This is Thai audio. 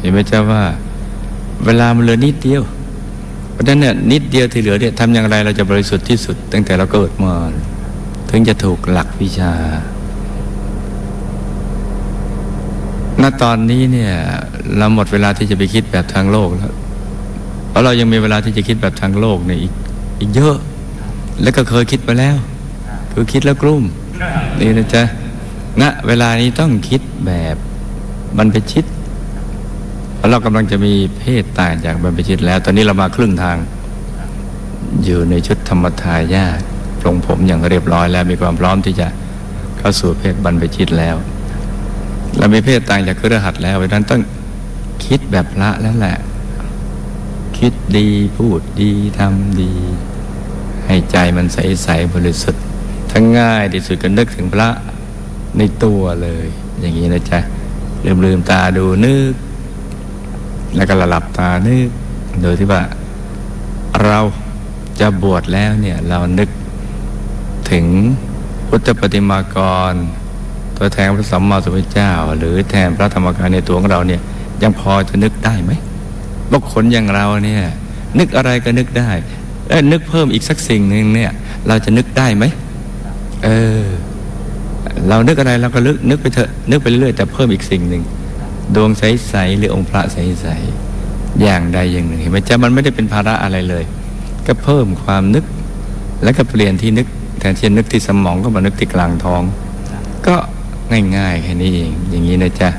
เห็นไหมเจ้าว่า เวลามันเหลือนิดเดียว เพราะฉะนั้นเนี่ยนิดเดียวที่เหลือเนี่ยทำอย่างไรเราจะบริสุทธิ์ที่สุด ตั้งแต่เราเกิดมาถึงจะถูกหลักวิชาณตอนนี้เนี่ยเราหมดเวลาที่จะไปคิดแบบทางโลกแล้วเพราะเรายังมีเวลาที่จะคิดแบบทางโลกเนี่ยอีกอีกเยอะ แล้วก็เคยคิดมาแล้ว คือคิดแล้วกลุ้มนี่นะจ๊ะณเวลานี้ต้องคิดแบบบรรพชิต เรากำลังจะมีเพศต่างจากบรรพชิตแล้ว ตอนนี้เรามาครึ่งทาง อยู่ในชุดธรรมทายาทปรงผมอย่างเรียบร้อยแล้วมีความพร้อมที่จะเข้าสู่เพศบรรพชิตแล้ว เรามีเพศต่างจากเครือขัดแล้วเพราะนั้นต้องคิดแบบพระแล้วแหละ คิดดีพูดดีทำดี ให้ใจมันใสๆบริสุทธิ์ทั้งง่ายที่สุดก็นึกถึงพระในตัวเลย อย่างนี้นะจ๊ะลืมลืมๆตาดูนึก แล้วก็หลับตานึกโดยที่ว่าเราจะบวชแล้วเนี่ยเรานึกถึงพุทธปฏิมากร ตัวแทนพระสัมมาสัมพุทธเจ้า หรือแทนพระธรรมกายในตัวของเราเนี่ยยังพอจะนึกได้ไหมบุคคลอย่างเราเนี่ยนึกอะไรก็นึกได้เออนึกเพิ่มอีกสักสิ่งหนึ่งเนี่ย เราจะนึกได้ไหมเออ เรานึกอะไรเราก็นึกนึกไปเถอะนึกไปเรื่อยแต่เพิ่มอีกสิ่งหนึ่ง ดวงใสๆหรือองค์พระใสๆอย่างใดอย่างหนึ่งเห็นไหมจ๊ะมันไม่ได้เป็นภาระอะไรเลย ก็เพิ่มความนึก แล้วก็เปลี่ยนที่นึกแทนที่นึกที่สมองก็มานึกที่กลางท้อง ก็ง่ายๆแค่นี้เองอย่างนี้นะจ๊ะ